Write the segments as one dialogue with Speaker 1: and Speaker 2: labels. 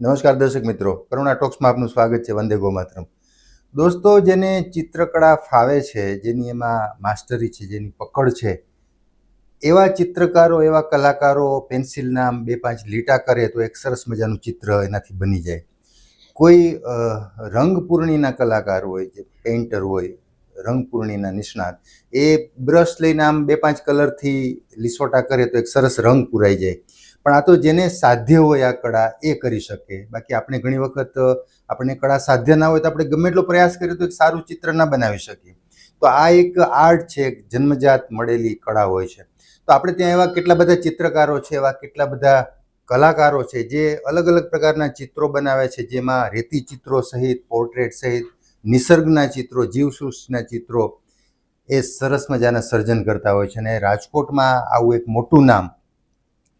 Speaker 1: નમસ્કાર દર્શક મિત્રો. કરુણા ટોક્સમાં આપનું સ્વાગત છે. વંદે ગોમાત્રમ. દોસ્તો, જેને ચિત્રકળા ફાવે છે, જેની એમાં માસ્ટરી છે, જેની પકડ છે, એવા ચિત્રકારો, એવા કલાકારો પેન્સિલના બે પાંચ લીટા કરે તો એક સરસ મજાનું ચિત્ર એનાથી બની જાય. કોઈ રંગપૂર્ણિના કલાકાર હોય, જે પેઇન્ટર હોય, રંગપૂર્ણિના નિષ્ણાત, એ બ્રશ લઈને આમ બે પાંચ કલરથી લીસોટા કરે તો એક સરસ રંગ પૂરાઈ જાય. પણ આ તો જેને સાધ્ય હોય આ કળા એ કરી શકે. બાકી આપણે ઘણી વખત આપણે કળા સાધ્ય ના હોય તો આપણે ગમે એટલો પ્રયાસ કરીએ તો એક સારું ચિત્ર ના બનાવી શકીએ. તો આ એક આર્ટ છે, એક જન્મજાત મળેલી કળા હોય છે. તો આપણે ત્યાં એવા કેટલા બધા ચિત્રકારો છે, એવા કેટલા બધા કલાકારો છે, જે અલગ અલગ પ્રકારના ચિત્રો બનાવે છે, જેમાં રેતી ચિત્રો સહિત, પોર્ટ્રેટ સહિત, નિસર્ગના ચિત્રો, જીવસૃષ્ટિના ચિત્રો એ સરસ મજાના સર્જન કરતા હોય છે. અને રાજકોટમાં આવું એક મોટું નામ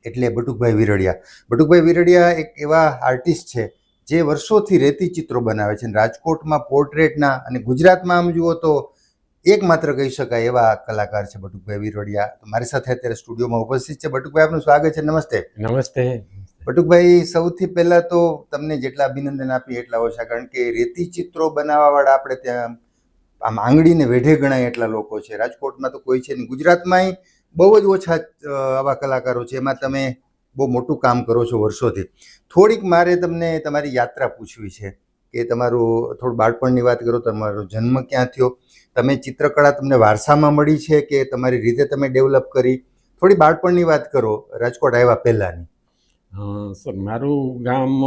Speaker 1: એટલે બટુકભાઈ વિરડિયા. બટુકભાઈ વિરડિયા એક એવા આર્ટિસ્ટ છે જે વર્ષોથી રેતી ચિત્રો બનાવે છે રાજકોટમાં પોર્ટ્રેટના અને ગુજરાતમાં આમ જુઓ તો એકમાત્ર કહી શકાય એવા કલાકાર છે બટુકભાઈ વિરડિયા. મારી સાથે અત્યારે સ્ટુડિયોમાં ઉપસ્થિત છે. બટુકભાઈ આપનું સ્વાગત છે. નમસ્તે.
Speaker 2: નમસ્તે.
Speaker 1: બટુકભાઈ સૌથી પહેલાં તો તમને જેટલા અભિનંદન આપીએ એટલા ઓછા કારણ કે રેતી ચિત્રો બનાવવાવાળા આપણે ત્યાં આમ આંગળીને વેઢે ગણાય એટલા લોકો છે. રાજકોટમાં તો કોઈ છે નહીં. ગુજરાતમાંય બહુ જ ઓછા આવા કલાકારો છે. એમાં તમે બહુ મોટું કામ કરો છો વર્ષોથી. થોડીક મારે તમને તમારી યાત્રા પૂછવી છે કે તમારું થોડું બાળપણની વાત કરો તમારો જન્મ ક્યાં થયો? તમે ચિત્રકળા તમને વારસામાં મળી છે કે તમારી રીતે તમે ડેવલપ કરી? થોડી બાળપણની વાત કરો. રાજકોટ આવ્યા પહેલાંની.
Speaker 2: સર મારું ગામ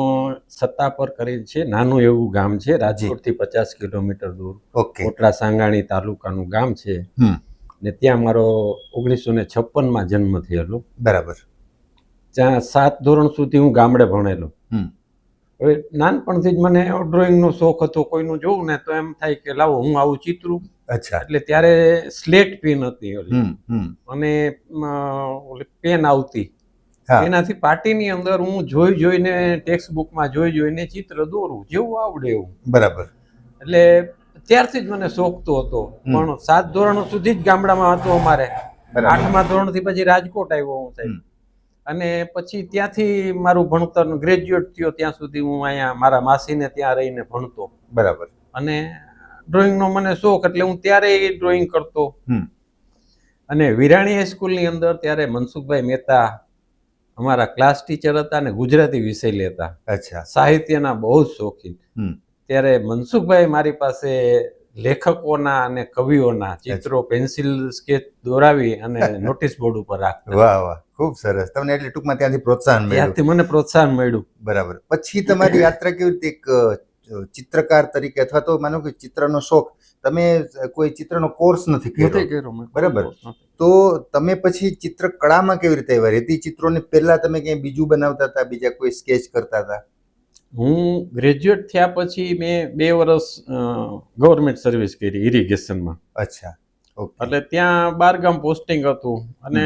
Speaker 2: સત્તા સત્તાપર કરીને છે. નાનું એવું ગામ છે. રાજકોટથી પચાસ કિલોમીટર દૂર.
Speaker 1: ઓકે.
Speaker 2: કોટડા સાંગાણી તાલુકાનું ગામ છે.
Speaker 1: હમ.
Speaker 2: ને ત્યાં મારો ઓગણીસો ને છપ્પનમાં જન્મ થયેલો.
Speaker 1: બરાબર.
Speaker 2: ત્યાં સાત ધોરણ સુધી હું ગામડે ભણેલો. હવે નાનપણથી જ મને ડ્રોઈંગનો શોખ હતો કોઈનું જોઉં ને તો એમ થાય કે લાવો હું આવું ચિત્રું.
Speaker 1: અચ્છા.
Speaker 2: એટલે ત્યારે સ્લેટ પેન હતી અને પેન આવતી. એનાથી પાર્ટીની અંદર હું જોઈ જોઈને ટેક્સ્ટ બુકમાં જોઈ જોઈને ચિત્ર દોરું જેવું આવડે એવું.
Speaker 1: બરાબર.
Speaker 2: એટલે ત્યારથી જ મને શોખ તો હતો. પણ સાત ધોરણ સુધી જ ગામડામાં હતો અમારે. આઠમા ધોરણથી પછી રાજકોટ આવ્યો હું સાહેબ. અને પછી ત્યાંથી મારું ભણતર ગ્રેજ્યુએટ થયો ત્યાં સુધી હું અહીંયા મારા માસીને ત્યાં રહીને ભણતો.
Speaker 1: બરાબર.
Speaker 2: અને ડ્રોઈંગનો મને શોખ એટલે હું ત્યારે ડ્રોઈંગ કરતો. અને વિરાણી હાઈસ્કૂલની અંદર ત્યારે મનસુખભાઈ મહેતા અમારા ક્લાસ ટીચર હતા અને ગુજરાતી વિષય લેતા.
Speaker 1: અચ્છા.
Speaker 2: સાહિત્યના બહુ જ શોખીન. ત્યારે મનસુખભાઈ મારી પાસે લેખકોના અને કવિઓના ચિત્રો પેન્સિલ સ્કેચ દોરાવી અને નોટિસ બોર્ડ ઉપર રાખતા.
Speaker 1: વાહ વાહ. ખૂબ સરસ. તમને એટલે ટૂંકમાં ત્યાંથી પ્રોત્સાહન મળ્યું.
Speaker 2: ત્યાંથી મને પ્રોત્સાહન મળ્યું.
Speaker 1: બરાબર. પછી તમારી યાત્રા કેવી રીતે એક ચિત્રકાર તરીકે અથવા તો માનો કે ચિત્રનો શોખ. તમે કોઈ ચિત્રનો કોર્સ નથી કર્યો. બરાબર. તો તમે પછી ચિત્રકળામાં કેવી રીતે આવ્યા? રેતી ચિત્રોને પહેલા તમે ક્યાંય બીજું બનાવતા હતા? બીજા કોઈ સ્કેચ કરતા હતા?
Speaker 2: હું ગ્રેજ્યુએટ થયા પછી મેં બે વર્ષ ગવર્મેન્ટ સર્વિસ કરી ઇરિગેશનમાં
Speaker 1: અચ્છા
Speaker 2: એટલે ત્યાં બારગામ પોસ્ટિંગ હતું અને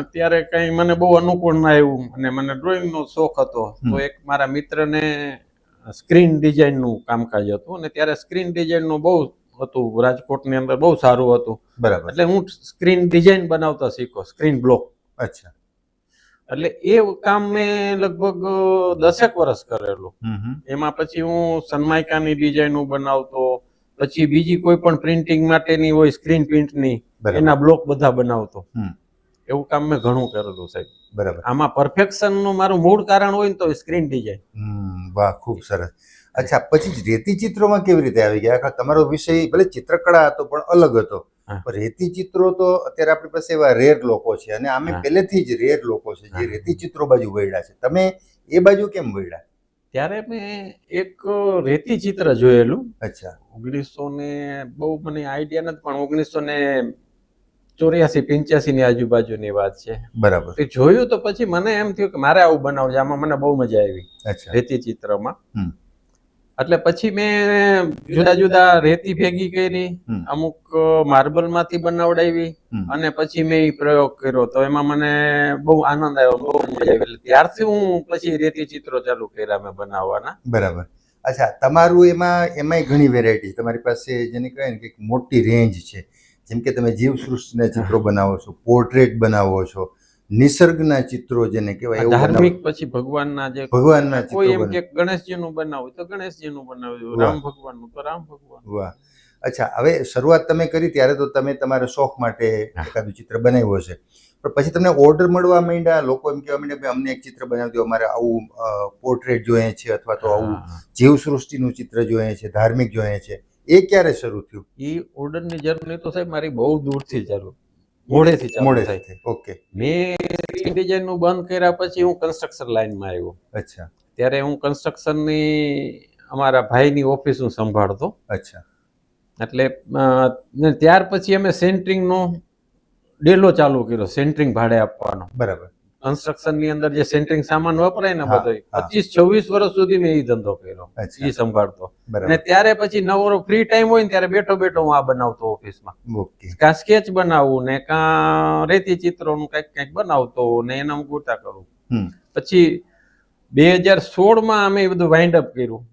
Speaker 2: અત્યારે કંઈ મને બહુ અનુકૂળ ના આવ્યું અને મને ડ્રોઈંગનો શોખ હતો. તો એક મારા મિત્રને સ્ક્રીન ડિઝાઇનનું કામકાજ હતું અને ત્યારે સ્ક્રીન ડિઝાઇનનું બહુ હતું રાજકોટની અંદર બહુ સારું હતું.
Speaker 1: બરાબર.
Speaker 2: એટલે હું સ્ક્રીન ડિઝાઇન બનાવતા શીખો સ્ક્રીન બ્લોક
Speaker 1: અચ્છા.
Speaker 2: એટલે એ કામ મેં લગભગ દસેક વર્ષ કરેલું. એમાં પછી હું સનમાઇકાની ડિઝાઇનો બનાવતો પછી બીજી કોઈ પણ પ્રિન્ટિંગ માટેની હોય સ્ક્રીન પ્રિન્ટની એના બ્લોક બધા બનાવતો. એવું કામ મેં ઘણું કરેલું સાહેબ.
Speaker 1: બરાબર.
Speaker 2: આમાં પરફેક્શનનું મારું મૂળ કારણ હોય ને તો સ્ક્રીન ડિઝાઇન.
Speaker 1: હમ વાહ ખૂબ સરસ. અચ્છા પછી રેતી ચિત્રોમાં કેવી રીતે આવી ગયા? આખા તમારો વિષય ભલે ચિત્રકળા હતો પણ અલગ હતો. રેતી ચિત્રો તો અત્યારે આપણી પાસે એવા રેર લોકો છે અને આમે. પહેલેથી જ રેર લોકો છે જે રેતી ચિત્રો બાજુ વળ્યા છે. તમે એ બાજુ કેમ વળ્યા?
Speaker 2: ત્યારે મેં એક રેતી ચિત્ર જોયેલું.
Speaker 1: અચ્છા.
Speaker 2: ઓગણીસો ને બહુ મને આઈડિયા નથી પણ ઓગણીસો ને ચોર્યાસી પંચ્યાસી ની આજુબાજુની વાત છે.
Speaker 1: બરાબર.
Speaker 2: જોયું તો પછી મને એમ થયું કે મારે આવું બનાવવું છે. આમાં મને બહુ મજા આવી
Speaker 1: અચ્છા.
Speaker 2: રેતી ચિત્રમાં. એટલે પછી મેં જુદા જુદા રેતી ભેગી કરી અમુક માર્બલમાંથી બનાવડાવી અને પછી મેં પ્રયોગ કર્યો. તો એમાં મને બહુ આનંદ આવ્યો બહુ મજા આવી એટલે ત્યારથી હું પછી રેતી ચિત્રો ચાલુ કર્યા મેં બનાવવાના.
Speaker 1: બરાબર. અચ્છા તમારું એમાં એમાંય ઘણી વેરાયટી તમારી પાસે જેને કહે ને કે મોટી રેન્જ છે. જેમ કે તમે જીવસૃષ્ટિના ચિત્રો બનાવો છો પોર્ટ્રેટ બનાવો છો નિસર્ગના ચિત્રો જેને કહેવાય
Speaker 2: ધાર્મિક પછી ભગવાનના જે.
Speaker 1: ભગવાનના
Speaker 2: કોઈ
Speaker 1: ચિત્રો
Speaker 2: એમ
Speaker 1: બનાવો.
Speaker 2: કે ગણેશજીનું બનાવું તો ગણેશજીનું બનાવ્યું રામ ભગવાનનું તો રામ ભગવાન
Speaker 1: વાહ. અચ્છા હવે શરૂઆત તમે કરી ત્યારે તો તમે તમારા શોખ માટે. એકાદું ચિત્ર બનાવ્યું હશે. પણ પછી તમને ઓર્ડર મળવા માંડ્યા લોકો એમ કહેવા માંડ્યા કે અમને એક ચિત્ર બનાવી દો અમારે આવું પોર્ટ્રેટ જોઈએ છે અથવા તો આવું જીવ સૃષ્ટિનું ચિત્ર જોઈએ છે ધાર્મિક જોઈએ છે. એ ક્યારે શરૂ થયું?
Speaker 2: એ ઓર્ડરની જરૂર તો સાહેબ મારી બહુ દૂરથી ચાલુ મોડેથી ચાલુ થાય.
Speaker 1: ઓકે.
Speaker 2: મેં ડિઝાઇનનું બંધ કર્યા પછી હું કન્સ્ટ્રક્શન લાઈનમાં આવ્યો.
Speaker 1: અચ્છા.
Speaker 2: ત્યારે હું કન્સ્ટ્રક્શનની અમારા ભાઈની ઓફિસ હું સંભાળતો.
Speaker 1: અચ્છા.
Speaker 2: એટલે ત્યાર પછી અમે સેન્ટરિંગનો ડેલો ચાલુ કર્યો સેન્ટરિંગ ભાડે આપવાનો.
Speaker 1: બરાબર.
Speaker 2: કન્સ્ટ્રક્શનની અંદર જે સેન્ટરિંગ સામાન વપરાય ને બધો પચીસ છવ્વીસ વર્ષ સુધી મેં એ ધંધો કર્યો એ સંભાળતો. અને ત્યારે પછી નવરો ફ્રી ટાઈમ હોય ને ત્યારે બેઠો બેઠો હું આ બનાવતો ઓફિસમાં. કાં સ્કેચ બનાવવું ને કાં રેતી ચિત્રોનું કંઈક કંઈક બનાવતો ને એના હું ગોતા કરું. પછી બે હજાર સોળમાં અમે એ બધું વાઇન્ડ અપ કર્યું.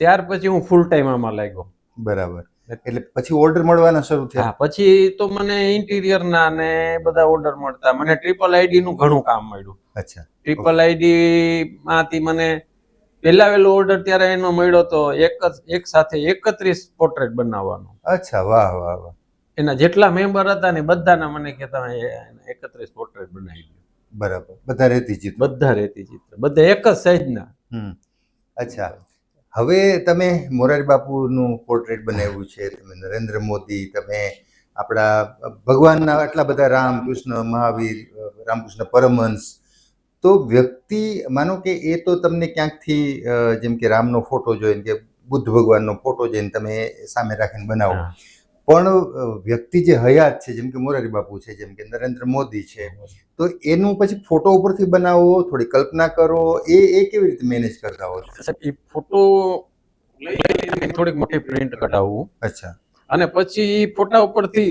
Speaker 2: ત્યાર પછી હું ફૂલ ટાઈમ આમાં લાગ્યો.
Speaker 1: બરાબર. એટલે પછી ઓર્ડર મળવાના શરૂ થયા?
Speaker 2: પછી તો મને ઇન્ટિરિયર ના ને બધા ઓર્ડર મળતા. મને ટ્રિપલ આઈડી નું ઘણું કામ મળ્યું.
Speaker 1: અચ્છા.
Speaker 2: ટ્રિપલ આઈડી માંથી મને પહેલા વેલો ઓર્ડર ત્યારે એનો મળ્યો તો એક જ એક સાથે એકત્રીસ પોર્ટ્રેટ બનાવવાનો.
Speaker 1: અચ્છા વાહ વાહ વાહ.
Speaker 2: એના જેટલા મેમ્બર હતા ને બધાના મને કે તમે એકત્રીસ પોર્ટ્રેટ બનાવી દો.
Speaker 1: બરાબર. બધા રેતી ચિત્ર.
Speaker 2: બધા રેતી ચિત્ર. બધા એક જ સાઈઝના
Speaker 1: હમ. અચ્છા. હવે તમે મોરારી બાપુનું પોર્ટ્રેટ બનાવ્યું છે, તમે નરેન્દ્ર મોદી, તમે આપણા ભગવાનના આટલા બધા રામ કૃષ્ણ, મહાવીર, રામકૃષ્ણ પરમહંસ તો વ્યક્તિ, માનો કે એ તો તમને ક્યાંકથી જેમ કે રામનો ફોટો જોઈને કે બુદ્ધ ભગવાનનો ફોટો જોઈને તમે સામે રાખીને બનાવો. પણ વ્યક્તિ જે હયાત છે જેમ કે મોરારી બાપુ છે જેમ કે નરેન્દ્ર મોદી છે તો એનું પછી ફોટો ઉપરથી બનાવો થોડી કલ્પના કરો એ એ કેવી રીતે મેનેજ કરતા હો
Speaker 2: સાહેબ, એ ફોટો થોડીક મોટી પ્રિન્ટ કઢાવવું
Speaker 1: અચ્છા.
Speaker 2: અને પછી એ ફોટા ઉપરથી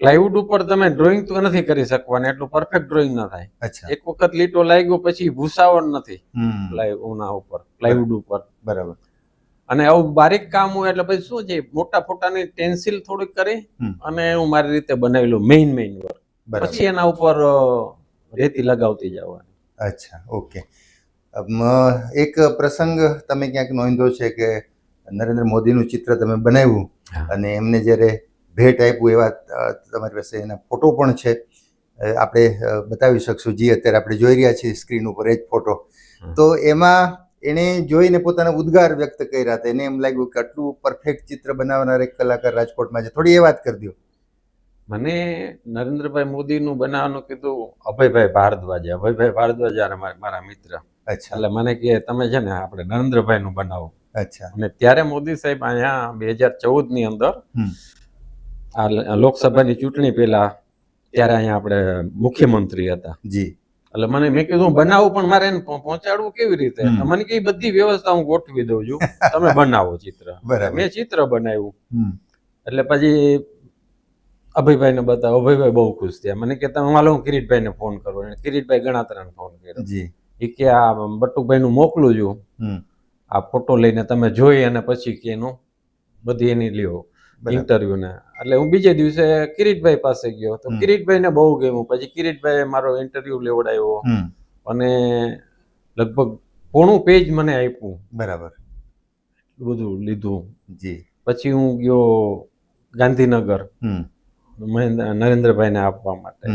Speaker 2: પ્લાયવુડ ઉપર તમે ડ્રોઈંગ તો નથી કરી શકવાના એટલું પરફેક્ટ ડ્રોઈંગ ના થાય. એક વખત લીટો લાગ્યો પછી ભૂસાવણ નથી
Speaker 1: હમ.
Speaker 2: પ્લાયવુડના ઉપર પ્લાયવુડ ઉપર.
Speaker 1: બરાબર.
Speaker 2: અને આવું બારીક કામ હોય એટલે પછી શું છે મોટા ફોટાની ટેન્સિલ થોડીક કરી અને હું મારી રીતે બનાવેલું મેઇન મેઇન વર્ક
Speaker 1: બરાબર.
Speaker 2: પછી એના ઉપર રેતી લગાવતી જવાની
Speaker 1: અચ્છા ઓકે. એક પ્રસંગ તમે ક્યાંક નોંધ્યો છે કે નરેન્દ્ર મોદીનું ચિત્ર તમે બનાવ્યું અને એમને જ્યારે ભેટ આપ્યું એવા તમારી પાસે એના ફોટો પણ છે. આપણે બતાવી શકશું. જી અત્યારે આપણે જોઈ રહ્યા છીએ સ્ક્રીન ઉપર એ જ ફોટો. તો એમાં એણે જોઈને પોતાના ઉદ્ગાર વ્યક્ત કર્યા હતા. એને એમ લાગ્યું કે આટલું પરફેક્ટ ચિત્ર બનાવનાર એક કલાકાર રાજકોટમાં છે. થોડી એ વાત કરી દો.
Speaker 2: મને નરેન્દ્રભાઈ મોદીનું બનાવવાનું કીધું અભયભાઈ ભારદ્વાજ. અભયભાઈ ભારદ્વાજ મારા મિત્ર.
Speaker 1: અચ્છા.
Speaker 2: એટલે મને કે તમે છે ને આપણે નરેન્દ્રભાઈ નું બનાવો.
Speaker 1: અચ્છા.
Speaker 2: અને ત્યારે મોદી સાહેબ અહીંયા બે હજાર ચૌદની અંદર આ લોકસભાની ચૂંટણી પહેલા ત્યારે અહીંયા આપણે મુખ્યમંત્રી હતા.
Speaker 1: જી.
Speaker 2: એટલે મને મેં કીધું બનાવું પણ મારે એને પહોંચાડવું કેવી રીતે? મને કે બધી વ્યવસ્થા હું ગોઠવી દઉં છું. તમે બનાવો ચિત્ર. મેં ચિત્ર બનાવ્યું. એટલે પછી અભયભાઈને બતાવો અભયભાઈ બહુ ખુશ થયા. મને કે તમે માલો હું કિરીટભાઈને ફોન કરો. કિરીટભાઈ ગણાત્રાને ફોન કર્યો. એ કે આ બટુકભાઈનું મોકલું છું. આ ફોટો લઈને તમે જોઈ અને પછી કે એનું બધી એની લ્યો ઇન્ટરવ્યુ ને એટલે હું બીજે દિવસે કિરીટભાઈ પાસે ગયો. તો. કિરીટભાઈને બહુ ગમ્યું. પછી કિરીટભાઈ મારો ઇન્ટરવ્યુ લેવડાવ્યો અને લગભગ પોણું પેજ મને આપ્યું.
Speaker 1: બરાબર.
Speaker 2: બધું લીધું.
Speaker 1: જી.
Speaker 2: પછી હું ગયો ગાંધીનગર.
Speaker 1: હમ.
Speaker 2: મહેન્દ્ર નરેન્દ્રભાઈને આપવા માટે.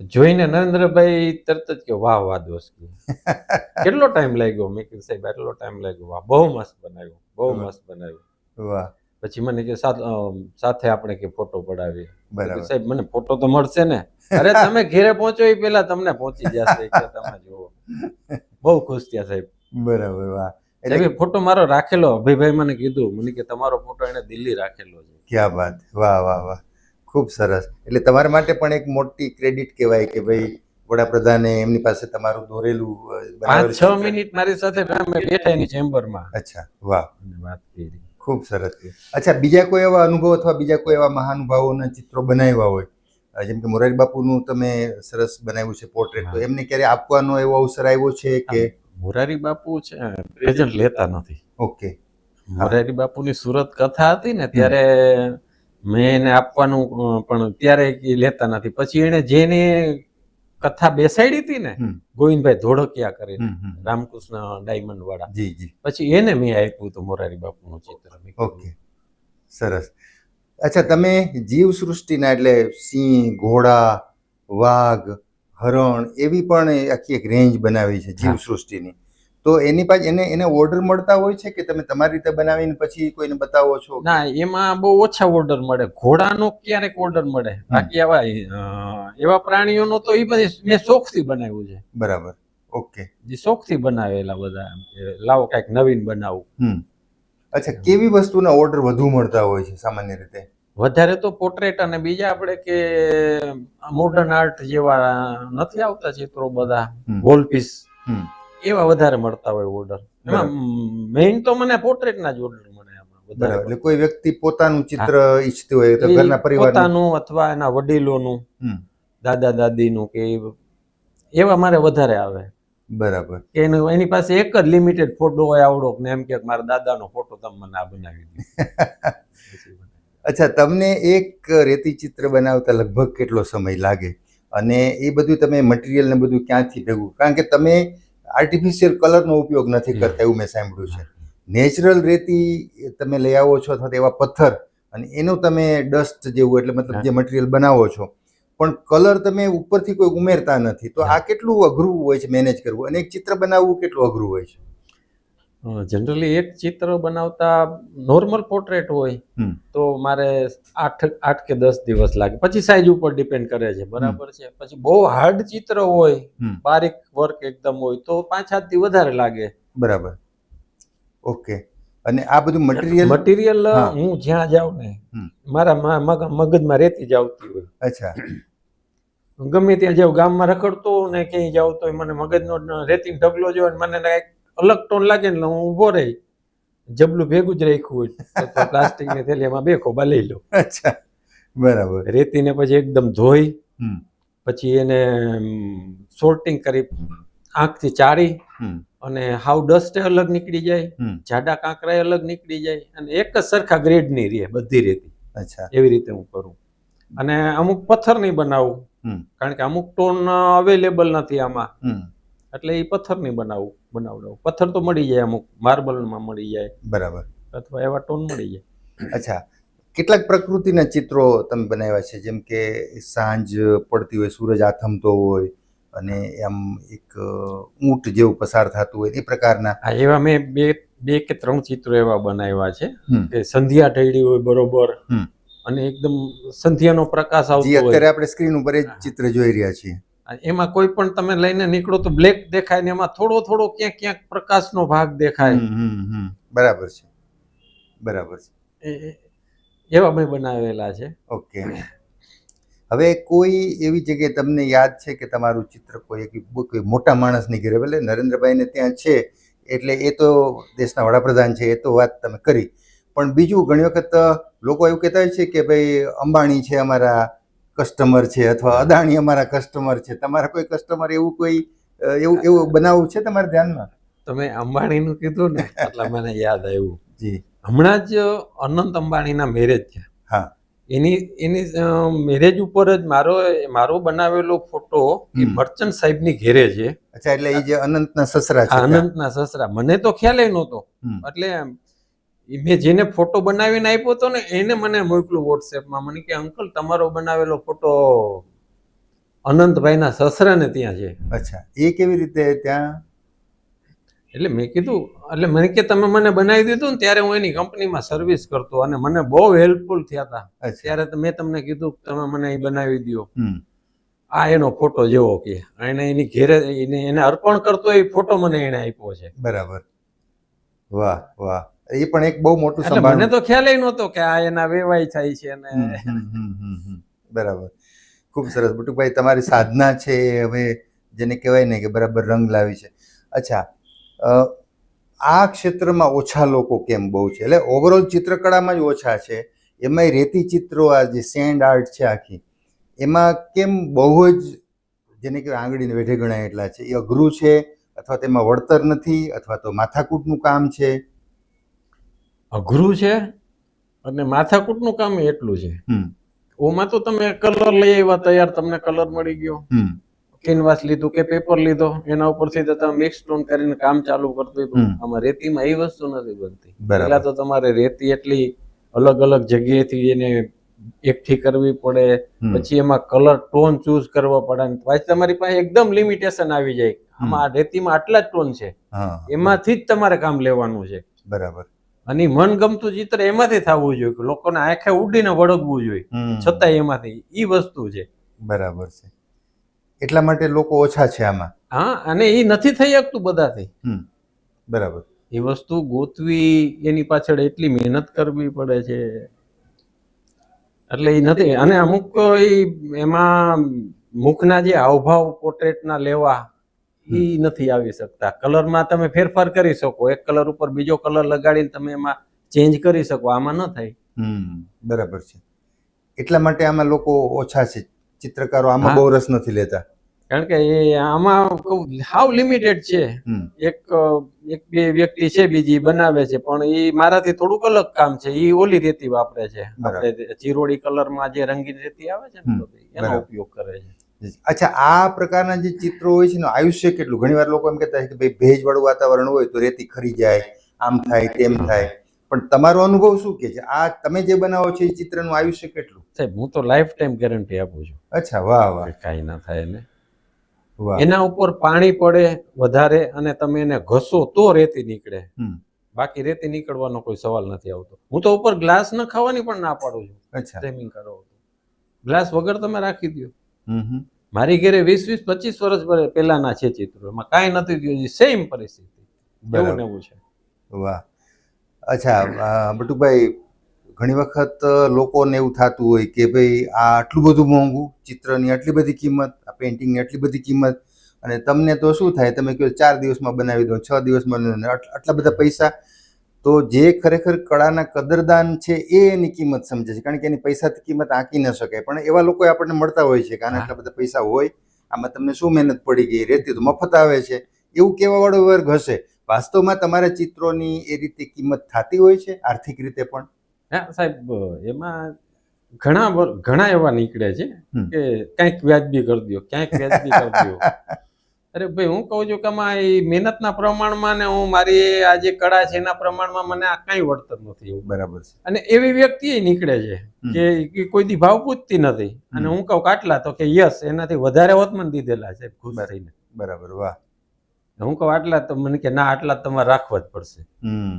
Speaker 2: જોઈને નરેન્દ્રભાઈ તરત જ કે વાહ વાહ દોસ્ત. કેટલો ટાઈમ લાગ્યો? મેં કીધું સાહેબ એટલો ટાઈમ લાગ્યો. વાહ બહુ મસ્ત બનાવ્યું. બહુ મસ્ત બનાવ્યું.
Speaker 1: વાહ.
Speaker 2: પછી મને કે સાથે આપણે કે ફોટો પડાવીએ.
Speaker 1: બરાબર.
Speaker 2: સાહેબ મને ફોટો તો મળશે ને. અરે તમે ઘેરે પહોંચો એ પહેલા તમને પહોંચી જશે કે તમે જુઓ. બહુ ખુશ થયા સાહેબ.
Speaker 1: બરાબર વાહ. એટલે
Speaker 2: ફોટો મારો રાખેલો અભયભાઈ મને કીધું. મને કે તમારો ફોટો એને દિલ્હી રાખેલો છે.
Speaker 1: ક્યાં વાત. વાહ વાહ વાહ. ખૂબ સરસ. એટલે તમારા માટે પણ એક મોટી ક્રેડિટ કહેવાય કે ભાઈ વડાપ્રધાને એમની પાસે તમારું દોરેલું
Speaker 2: પાંચ છ મિનિટ મારી સાથે બેઠા એની ચેમ્બરમાં.
Speaker 1: અચ્છા વાહ.
Speaker 2: વાત કરી.
Speaker 1: ખૂબ સરસ અચ્છા બીજા કોઈ એવા અનુભવ અથવા બીજા કોઈ એવા મહાનુભાવોના ચિત્રો બનાવ્યા હોય? જેમ કે મોરારી બાપુનું તમે સરસ બનાવ્યું છે પોર્ટ્રેટ તો એમને ક્યારે આપવાનો એવો અવસર આવ્યો છે કે
Speaker 2: મોરારી બાપુ છે પ્રેઝન્ટ લેતા નથી.
Speaker 1: ઓકે.
Speaker 2: મોરારી બાપુની સુરત કથા હતી ને ત્યારે મેં એને આપવાનું પણ ત્યારે લેતા નથી. પછી એને જેને કથા બેસાડી હતી ને ગોવિંદભાઈ ધોળકિયા કરીને. રામકૃષ્ણ ડાયમંડ વાળા.
Speaker 1: જી જી.
Speaker 2: પછી એને મેં આપ્યું હતું મોરારી બાપુનું ચિત્ર
Speaker 1: ઓકે. સરસ. અચ્છા તમે જીવ સૃષ્ટિના એટલે સિંહ ઘોડા વાઘ હરણ એવી પણ આખી એક રેન્જ બનાવી છે જીવ સૃષ્ટિની તો એની પાછળ એને એને ઓર્ડર મળતા હોય છે કે તમે તમારી રીતે બનાવીને પછી કોઈને બતાવો છો
Speaker 2: ના એમાં બહુ ઓછા ઓર્ડર મળે. ઘોડાનો ક્યારેક ઓર્ડર મળે? બાકી આવા એવા પ્રાણીઓનો તો એ બધી મેં શોખથી બનાવ્યું છે.
Speaker 1: બરાબર. ઓકે.
Speaker 2: જે શોખથી બનાવેલા બધા લાવો કાંઈક નવીન બનાવું.
Speaker 1: અચ્છા કેવી વસ્તુના ઓર્ડર વધુ મળતા હોય છે સામાન્ય રીતે?
Speaker 2: વધારે તો પોર્ટ્રેટ અને બીજા આપણે કે મોડર્ન આર્ટ જેવા નથી આવતા ચિત્રો બધા. વોલ પીસ એવા વધારે મળતા હોય ઓર્ડર મેઇન તો મને પોર્ટ્રેટના જ ઓર્ડર
Speaker 1: બરાબર. એટલે કોઈ વ્યક્તિ પોતાનું ચિત્ર ઈચ્છતું હોય તો ઘરના પરિવાર
Speaker 2: પોતાનું અથવા એના વડીલોનું દાદા દાદીનું કે એવા મારે વધારે આવે.
Speaker 1: બરાબર.
Speaker 2: કે એની પાસે એક જ લિમિટેડ ફોટો હોય આવડો ને એમ કે મારા દાદાનો ફોટો તમે મને આ બનાવી દે.
Speaker 1: અચ્છા તમને એક રેતી ચિત્ર બનાવતા લગભગ કેટલો સમય લાગે? અને એ બધું તમે મટીરિયલ ને બધું ક્યાંથી ભેગું? કારણ કે તમે આર્ટિફિશિયલ કલરનો ઉપયોગ નથી કરતા એવું મેં સાંભળ્યું છે. નેચરલ રેતી તમે લઈ આવો છો અથવા તો એવા પથ્થર અને એનું તમે ડસ્ટ જેવું એટલે મતલબ જે મટીરિયલ બનાવો છો પણ કલર તમે ઉપરથી કોઈ ઉમેરતા નથી. તો આ કેટલું અઘરું હોય છે મેનેજ કરવું? અને એક ચિત્ર બનાવવું કેટલું અઘરું હોય છે?
Speaker 2: જનરલી એક ચિત્ર બનાવતા નોર્મલ પોર્ટ્રેટ હોય તો મારે આઠ આઠ કે દસ દિવસ લાગે. પછી સાઈઝ ઉપર ડિપેન્ડ કરે છે. બરાબર છે? પછી બહુ હાર્ડ ચિત્ર હોય બારીક વર્ક એકદમ હોય તો પાંચ સાતથી વધારે લાગે.
Speaker 1: બરાબર. ઓકે. અને આ બધું મટીરિયલ
Speaker 2: મટીરિયલ
Speaker 1: હું.
Speaker 2: જ્યાં જાઉં ને મારા મ- મગજમાં રેતી જ આવતી હોય.
Speaker 1: અચ્છા.
Speaker 2: ગમે ત્યાં જાઉં ગામમાં રખડતો ને ક્યાંય જાઉં તો મને મગજનો રેતી ઢગલો જોયો મને કાંઈક અલગ ટોન લાગે ને હું ઊભો રહી. જબલું ભેગું જ રાખ્યું હોય. તો પ્લાસ્ટિકની થેલી એમાં બે ખોબા લઈ લો.
Speaker 1: અચ્છા. બરાબર.
Speaker 2: રેતીને પછી એકદમ ધોઈ પછી એને સોર્ટિંગ કરી આંખથી
Speaker 1: હમ.
Speaker 2: અને હાવ ડસ્ટ અલગ નીકળી જાય જાડા કાંકરા અલગ નીકળી જાય અને એક જ સરખા ગ્રેડની રહે બધી રેતી.
Speaker 1: અચ્છા.
Speaker 2: એવી રીતે હું કરું. અને અમુક પથ્થરની બનાવું. કારણ કે અમુક ટોન અવેલેબલ નથી આમાં. એટલે એ પથ્થરની બનાવું. બનાવડાવું. પથ્થર તો મળી જાય અમુક માર્બલમાં મળી જાય
Speaker 1: બરાબર.
Speaker 2: અથવા એવા ટોન મળી જાય.
Speaker 1: અચ્છા. કેટલાક પ્રકૃતિના ચિત્રો તમે બનાવ્યા છે જેમ કે સાંજ પડતી હોય સૂરજ આથમતો હોય અને એમ એક ઊંટ જેવું પસાર થતું હોય એ પ્રકારના.
Speaker 2: હા એવા મેં બે બે કે ત્રણ ચિત્રો એવા બનાવ્યા છે. કે સંધ્યા ઢળી હોય બરોબર. અને એકદમ સંધ્યાનો પ્રકાશ આવતો હોય અત્યારે
Speaker 1: આપણે સ્ક્રીન ઉપર એ જ ચિત્ર જોઈ રહ્યા છીએ.
Speaker 2: એમાં કોઈ પણ તમે લઈને નીકળો તો બ્લેક દેખાય ને એમાં થોડો થોડો ક્યાંક ક્યાંક પ્રકાશનો ભાગ દેખાય.
Speaker 1: બરાબર છે. બરાબર છે.
Speaker 2: એવા મેં બનાવેલા છે.
Speaker 1: ઓકે. હવે કોઈ એવી જગ્યાએ તમને યાદ છે કે તમારું ચિત્ર કોઈ કોઈ મોટા માણસની ઘરે ભલે નરેન્દ્રભાઈને ત્યાં છે એટલે એ તો દેશના વડાપ્રધાન છે એ તો વાત તમે કરી. પણ બીજું ઘણી વખત લોકો એવું કહેતા હોય છે કે ભાઈ અંબાણી છે અમારા કસ્ટમર છે અથવા અદાણી અમારા કસ્ટમર છે. તમારા કોઈ કસ્ટમર એવું કોઈ એવું એવું બનાવવું છે તમારા ધ્યાનમાં?
Speaker 2: તમે અંબાણીનું કીધું ને એટલે મને યાદ આવ્યું.
Speaker 1: જી.
Speaker 2: હમણાં જ અનંત અંબાણીના મેરેજ છે.
Speaker 1: હા.
Speaker 2: એની એની મેરેજ ઉપર જ મારો મારો બનાવેલો ફોટો એ. મર્ચન્ટ સાહેબની ઘેરે છે.
Speaker 1: અચ્છા એટલે એ જે અનંતના સસરા છે
Speaker 2: અનંતના સસરા. મને તો ખ્યાલ નહોતો. એટલે ઈ મેં જેને ફોટો બનાવીને આપ્યો હતો ને એને મને મોકલું વોટ્સએપમાં મને કે અંકલ તમારો બનાવેલો ફોટો અનંતભાઈના સસરાને ત્યાં છે.
Speaker 1: અચ્છા. એ કેવી રીતે ત્યાં?
Speaker 2: એટલે મેં કીધું એટલે મને કે તમે મને બનાવી દીધું ને ત્યારે હું એની કંપનીમાં સર્વિસ કરતો અને મને બહુ હેલ્પફુલ થયા હતા ત્યારે તો મેં તમને કીધું કે તમે મને એ બનાવી દો આ એનો ફોટો જેવો કે. એને એની ઘેરે એને અર્પણ કરતો એ ફોટો મને એને આપ્યો છે.
Speaker 1: બરાબર. વાહ વાહ. એ પણ એક બહુ મોટું સંભાળ
Speaker 2: મને તો ખ્યાલ નહોતો કે આ એના વેવાય થાય છે અને.
Speaker 1: બરાબર. ખૂબ સરસ. બટુકભાઈ તમારી સાધના છે એ હવે જેને કહેવાય ને કે બરાબર રંગ લાવી છે. અચ્છા આ ક્ષેત્રમાં ઓછા લોકો કેમ બહુ છે? એટલે ઓવરઓલ ચિત્રકળામાં જ ઓછા છે. એમાંય રેતી ચિત્રો આ જે સેન્ડ આર્ટ છે આખી એમાં કેમ બહુ જ જેને કહેવાય આંગળીને વેઢે ગણાય એટલા છે? એ અઘરું છે? અથવા તેમાં વળતર નથી? અથવા તો માથાકૂટનું કામ છે?
Speaker 2: અઘરું છે અને માથાકૂટનું કામ એટલું છે. ઓમાં તો તમે કલર લઈ આવ્યા તૈયાર તમને કલર મળી ગયો. કેનવાસ લીધું કે પેપર લીધો એના ઉપરથી તમે મિક્સ ટોન કરીને કામ ચાલુ કરતું હતું. આમાં રેતીમાં એ વસ્તુ નથી બનતી. પહેલા તો તમારે રેતી એટલી અલગ અલગ જગ્યાએથી એને એકઠી કરવી પડે. પછી એમાં કલર ટોન ચૂઝ કરવો પડે પછી તમારી પાસે એકદમ લિમિટેશન આવી જાય. આમાં રેતીમાં આટલા જ ટોન છે. એમાંથી જ તમારે કામ લેવાનું છે.
Speaker 1: બરાબર.
Speaker 2: અને મનગમતું ચિત્ર એમાંથી થવું જોઈએ કે લોકોને આંખે ઉડીને વળગવું જોઈએ. છતાં એમાંથી ઈ વસ્તુ છે.
Speaker 1: બરાબર છે. એટલા માટે લોકો ઓછા છે આમાં.
Speaker 2: હા અને એ નથી થઈ શકતું બધાથી.
Speaker 1: બરાબર.
Speaker 2: એ વસ્તુ ગોતવી એની પાછળ એટલી મહેનત કરવી પડે છે. એટલે એ નથી. અને અમુક એમાં મુખના જે હાવભાવ પોર્ટ્રેટના લેવા એ નથી આવી શકતા. કલરમાં તમે ફેરફાર કરી શકો. એક કલર ઉપર બીજો કલર લગાડીને તમે એમાં ચેન્જ કરી શકો. આમાં ન થાય.
Speaker 1: બરાબર છે. એટલા માટે આમાં લોકો ઓછા છે. ચિત્રકારો આમાં. બહુ રસ નથી લેતા.
Speaker 2: કારણ કે એ આમાં હાવ લિમિટેડ છે. એક એક બે વ્યક્તિ છે બીજી બનાવે છે. પણ એ મારાથી થોડુંક અલગ કામ છે. એ ઓલી રેતી વાપરે છે. આપણે ચીરોડી કલરમાં જે રંગીન રેતી આવે છે ને એનો ઉપયોગ કરે છે.
Speaker 1: અચ્છા આ પ્રકારના જે ચિત્રો હોય છે ને આયુષ્ય કેટલું? ઘણીવાર લોકો એમ કહેતા હોય કે ભાઈ ભેજવાળું વાતાવરણ હોય તો રેતી ખરી જાય આમ થાય તેમ થાય. પણ તમારો અનુભવ શું કે છે? આ તમે જે બનાવો છો એ ચિત્રનું આયુષ્ય કેટલું?
Speaker 2: સાહેબ હું તો લાઈફ ટાઈમ ગેરંટી આપું છું.
Speaker 1: અચ્છા વાહ વાહ.
Speaker 2: કાંઈ ના થાય ને
Speaker 1: વાહ.
Speaker 2: એના ઉપર પાણી પડે વધારે અને તમે એને ઘસો તો રેતી નીકળે.
Speaker 1: હમ.
Speaker 2: બાકી રેતી નીકળવાનો કોઈ સવાલ નથી આવતો. હું તો ઉપર ગ્લાસ ન ખાવાની પણ ના પાડું છું.
Speaker 1: અચ્છા.
Speaker 2: સ્ટ્રીમિંગ કરો. ગ્લાસ વગર તમે રાખી દો મારી ઘરે વીસ વીસ પચીસ વર્ષ પહેલાના છે ચિત્રો. એમાં કાંઈ નથી થયું સેમ પરિસ્થિતિ. એવું ને એવું છે.
Speaker 1: વાહ. અચ્છા બટુભાઈ ઘણી વખત લોકોને એવું થતું હોય કે ભાઈ આ આટલું બધું મોંઘું ચિત્રની આટલી બધી કિંમત આ પેઇન્ટિંગની આટલી બધી કિંમત અને તમને તો શું થાય? તમે કહો ચાર દિવસમાં બનાવી દો છ દિવસમાં આટલા બધા પૈસા તો જે ખરેખર કળાના કદરદાન છે એ એની કિંમત સમજે છે. કારણ કે એની પૈસાથી કિંમત આંકી ન શકાય. પણ એવા લોકો આપણને મળતા હોય છે કે આના એટલા બધા પૈસા હોય આમાં તમને શું મહેનત પડી ગઈ રેતી તો મફત આવે છે. એવું કહેવાવાળો વર્ગ હશે. વાસ્તવમાં તમારા ચિત્રોની એ રીતે કિંમત થતી હોય છે આર્થિક રીતે પણ?
Speaker 2: હા સાહેબ એમાં ઘણા ઘણા એવા નીકળે છે કે ક્યાંક વ્યાજબી કરી દો ક્યાંક વ્યાજબી કરી દો અરે ભાઈ હું કહું છું કે આમાં એ મહેનતના પ્રમાણમાં ને હું મારી આ જે કળા છે એના પ્રમાણમાં મને આ કાંઈ વળતર નથી. એવું
Speaker 1: બરાબર છે.
Speaker 2: અને એવી વ્યક્તિ નીકળે છે કે કોઈ દી ભાવ પૂછતી નથી. અને હું કહું કાટલા તો કે યસ એનાથી વધારે હોત મને દીધેલા છે ખુશ. થઈને.
Speaker 1: બરાબર વાહ.
Speaker 2: હું કહું આટલા તો મને કે ના આટલા તમારે રાખવા જ પડશે.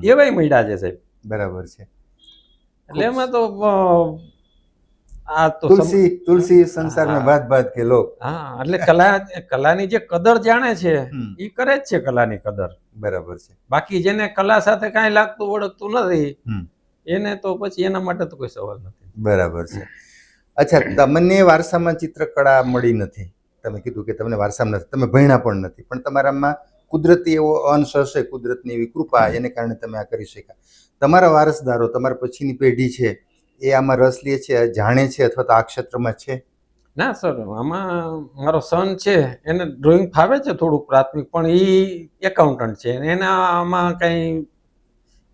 Speaker 2: એવાય મળ્યા છે સાહેબ.
Speaker 1: બરાબર છે.
Speaker 2: એટલે એમાં તો આ તો
Speaker 1: તુલસી તુલસી
Speaker 2: સંસારમાં
Speaker 1: ભાત ભાત કે લોક.
Speaker 2: હા એટલે કલા કલાની જે કદર જાણે છે એ કરે જ છે કલાની કદર.
Speaker 1: બરાબર છે.
Speaker 2: બાકી જેને કલા સાથે કાંઈ લાગતું ઓળખતું નથી એને તો પછી એના માટે તો કોઈ સવાલ નથી.
Speaker 1: બરાબર છે. અચ્છા તમને વારસામાં ચિત્રકળા મળી નથી. તમે કીધું કે તમને વારસામાં નથી તમે ભણ્યા પણ નથી. પણ તમારામાં કુદરતી એવો અંશ હશે કુદરતની એવી કૃપા એને કારણે તમે આ કરી શક્યા. તમારા વારસદારો તમારા પછીની પેઢી છે એ આમાં રસ લે છે જાણે છે અથવા તો આ ક્ષેત્રમાં છે?
Speaker 2: ના સર આમાં મારો સન છે એને ડ્રોઈંગ ફાવે છે થોડુંક પ્રાથમિક પણ એ એકાઉન્ટન્ટ છે. એના આમાં કંઈ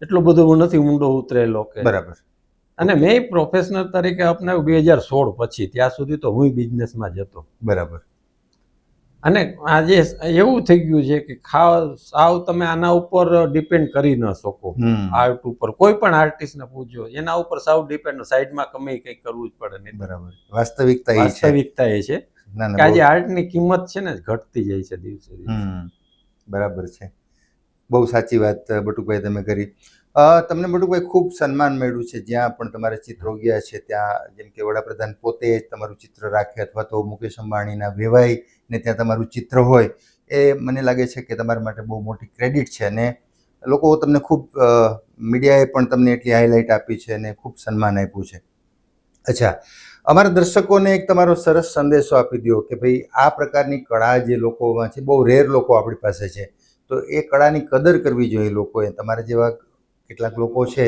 Speaker 2: એટલું બધું નથી ઊંડો ઉતરેલો કે
Speaker 1: બરાબર.
Speaker 2: અને મેં પ્રોફેશનલ તરીકે અપનાવ્યું બે હજાર સોળ પછી ત્યાં સુધી તો હું બિઝનેસમાં જ હતો.
Speaker 1: બરાબર.
Speaker 2: અને આજે એવું થઈ ગયું છે કે ખાવ સાવ તમે આના ઉપર ડિપેન્ડ કરી ન શકો. આર્ટ ઉપર. કોઈ પણ આર્ટિસ્ટને પૂછજો એના ઉપર સાવ ડિપેન્ડ સાઈડમાં કમે કંઈ કરવું જ પડે નહીં.
Speaker 1: બરાબર. વાસ્તવિકતા
Speaker 2: વાસ્તવિકતા એ છે. કે આજે આર્ટની કિંમત છે ને ઘટતી જાય છે દિવસે
Speaker 1: બરાબર છે. બહુ સાચી વાત બટુકભાઈ તમે કરી. તમને બટુકભાઈ ખૂબ સન્માન મળ્યું છે. જ્યાં પણ તમારા ચિત્રો ગયા છે ત્યાં જેમ કે વડાપ્રધાન પોતે જ તમારું ચિત્ર રાખે અથવા તો મુકેશ અંબાણીના વેવાઈ ને ત્યાં તમારું ચિત્ર હોય, એ મને લાગે છે કે તમારા માટે બહુ મોટી ક્રેડિટ છે અને લોકો તમને ખૂબ મીડિયાએ પણ તમને એટલી હાઇલાઇટ આપી છે અને ખૂબ સન્માન આપ્યું છે. અચ્છા, અમારા દર્શકોને એક તમારો સરસ સંદેશો આપી દો કે ભાઈ આ પ્રકારની કળા જે લોકોમાં છે, બહુ રેર લોકો આપણી પાસે છે, તો એ કળાની કદર કરવી જોઈએ લોકોએ. તમારા જેવા કેટલાક લોકો છે,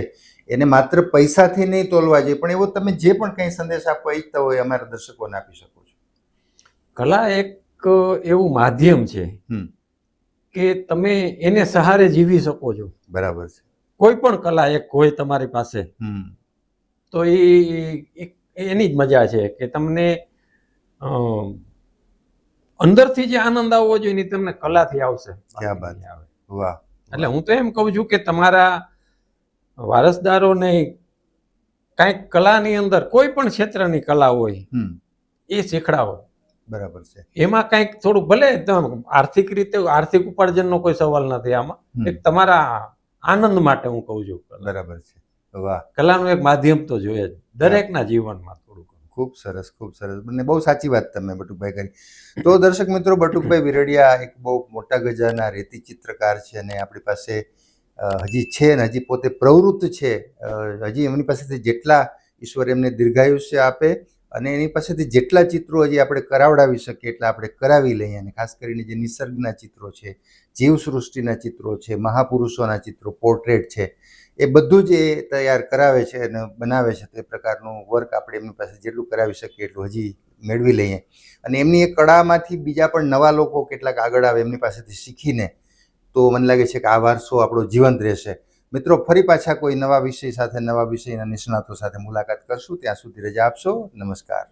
Speaker 1: એને માત્ર પૈસાથી નહીં તોલવા જોઈએ, પણ એવો તમે જે પણ કંઈ સંદેશ આપવા ઈચ્છતા હોય અમારા દર્શકોને આપી શકો છો.
Speaker 2: કલા એક એવું માધ્યમ છે. કે તમે એને સહારે જીવી શકો છો.
Speaker 1: બરાબર છે.
Speaker 2: કોઈ પણ કલા એક હોય તમારી પાસે તો એ એની જ મજા છે કે તમને અંદરથી જે આનંદ આવવો જોઈએ એ તમને કલાથી આવશે.
Speaker 1: વાહ.
Speaker 2: એટલે હું તો એમ કહું છું કે તમારા વારસદારોને કાંઈક કલાની અંદર કોઈ પણ ક્ષેત્રની કલા હોય એ શીખડાવો.
Speaker 1: બરાબર છે.
Speaker 2: એમાં કંઈક થોડું ભલે આર્થિક રીતે આર્થિક ઉપાર્જનનો કોઈ સવાલ નથી આમાં. એક તમારા આનંદ માટે હું કહું છું.
Speaker 1: બરાબર છે. વાહ.
Speaker 2: કલાનું એક માધ્યમ તો જોઈએ જ. દરેકના જીવનમાં થોડું
Speaker 1: ખૂબ સરસ ખૂબ સરસ. મને બહુ સાચી વાત તમે બટુકભાઈ કરી. તો દર્શક મિત્રો બટુકભાઈ વિરડિયા એક બહુ મોટા ગજાના રેતી ચિત્રકાર છે અને આપણી પાસે હજી છે ને હજી પોતે પ્રવૃત્ત છે. હજી એમની પાસેથી જેટલા ઈશ્વર એમને દીર્ઘાયુષ્ય આપે અને એની પાસેથી જેટલા ચિત્રો હજી આપણે કરાવડાવી શકીએ એટલા આપણે કરાવી લઈએ અને ખાસ કરીને જે નિસર્ગના ચિત્રો છે, જીવસૃષ્ટિના ચિત્રો છે, મહાપુરુષોના ચિત્રો, પોર્ટ્રેટ છે, એ બધું જ એ તૈયાર કરાવે છે અને બનાવે છે તે પ્રકારનું વર્ક આપણે એમની પાસે જેટલું કરાવી શકીએ એટલું હજી મેળવી લઈએ. અને એમની એ કળામાંથી બીજા પણ નવા લોકો કેટલાક આગળ આવે એમની પાસેથી શીખીને, તો મને લાગે છે કે આ વારસો આપણો જીવંત રહેશે. મિત્રો, ફરી પાછા કોઈ નવા વિષય સાથે, નવા વિષયના નિષ્ણાતો સાથે મુલાકાત કરશું. ત્યાં સુધી રજા આપશો. નમસ્કાર.